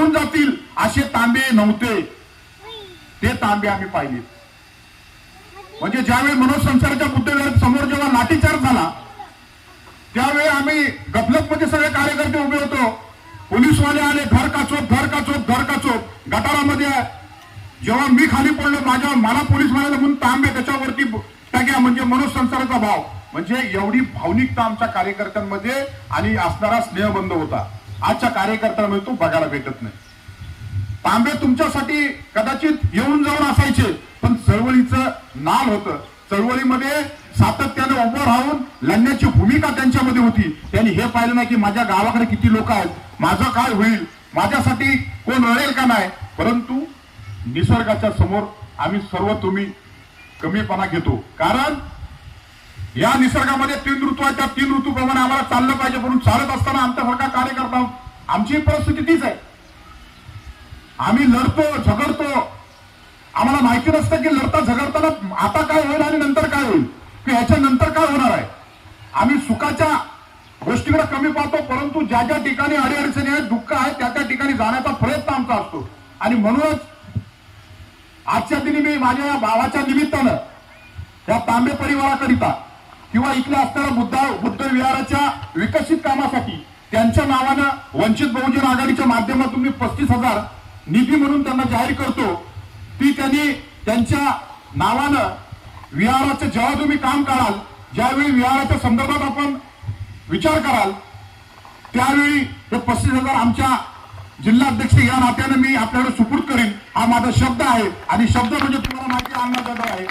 मरून जातील असे तांबे नव्हते. ते तांबे आम्ही पाहिले. म्हणजे ज्यावेळी मनोज संसाराच्या समोर जेव्हा लाठीचार झाला त्यावेळी आम्ही गफलतमध्ये सगळे कार्यकर्ते उभे होतो. पोलीसवाले आले घर काचोप घर काचोप घर काचोप गटारामध्ये जेव्हा मी खाली पडलो माझ्या मला पोलीस म्हणाले म्हणून तांबे त्याच्यावरती टाक्या म्हणजे मनोसंसाराचा भाव. म्हणजे एवढी भावनिकता आमच्या कार्यकर्त्यांमध्ये आणि असणारा स्नेहबंध होता. आजच्या कार्यकर्त्यांमध्ये तो बघायला भेटत नाही. तांबे तुमच्यासाठी कदाचित येऊन जाऊन असायचे पण चळवळीचं नाल होतं. चळवळीमध्ये सातत्याने उभं राहून लढण्याची भूमिका त्यांच्यामध्ये होती. त्यांनी हे पाहिलं नाही की माझ्या गावाकडे किती लोक आहेत. माझं काय होईल? माझ्यासाठी कोण रडेल का नाही? परंतु निसर्गाच्या समोर आम्ही सर्व तुम्ही कमीपणा घेतो. कारण या निसर्गामध्ये तीन ऋतू आहेत. त्या तीन ऋतूप्रमाणे आम्हाला चाललं पाहिजे म्हणून चालत असताना आमच्यासारखा कार्यकर्ता आमची परिस्थिती तीच आहे. आम्ही लढतो झगडतो. आम्हाला माहिती नसतं की लढता झगडताना आता काय होईल आणि नंतर काय होईल. की ह्याच्या नंतर काय होणार आहे? आम्ही सुखाच्या गोष्टीकडे कमी पाहतो परंतु ज्या ज्या ठिकाणी अडीअडचणी आहेत दुःख आहे त्या त्या ठिकाणी जाण्याचा प्रयत्न आमचा असतो. आणि म्हणूनच आजच्या दिनी मी माझ्या या भावाच्या निमित्तानं या तांबे परिवाराकरिता किंवा इथल्या असणाऱ्या बुद्ध बुद्ध विहाराच्या विकसित कामासाठी त्यांच्या नावानं वंचित बहुजन आघाडीच्या माध्यमातून मी पस्तीस हजार निधी म्हणून त्यांना जाहीर करतो. ती त्यांनी त्यांच्या नावानं विहाराचं जेव्हा तुम्ही काम कराल ज्यावेळी विहाराच्या संदर्भात आपण विचार कराल त्यावेळी हे पस्तीस हजार आमच्या जिल्हाध्यक्ष या नात्यानं मी आपल्याकडे सुपूर्द करेन. हा माझा शब्द आहे. आणि शब्द म्हणजे तुम्हाला माहिती आहे, जाणार आहे.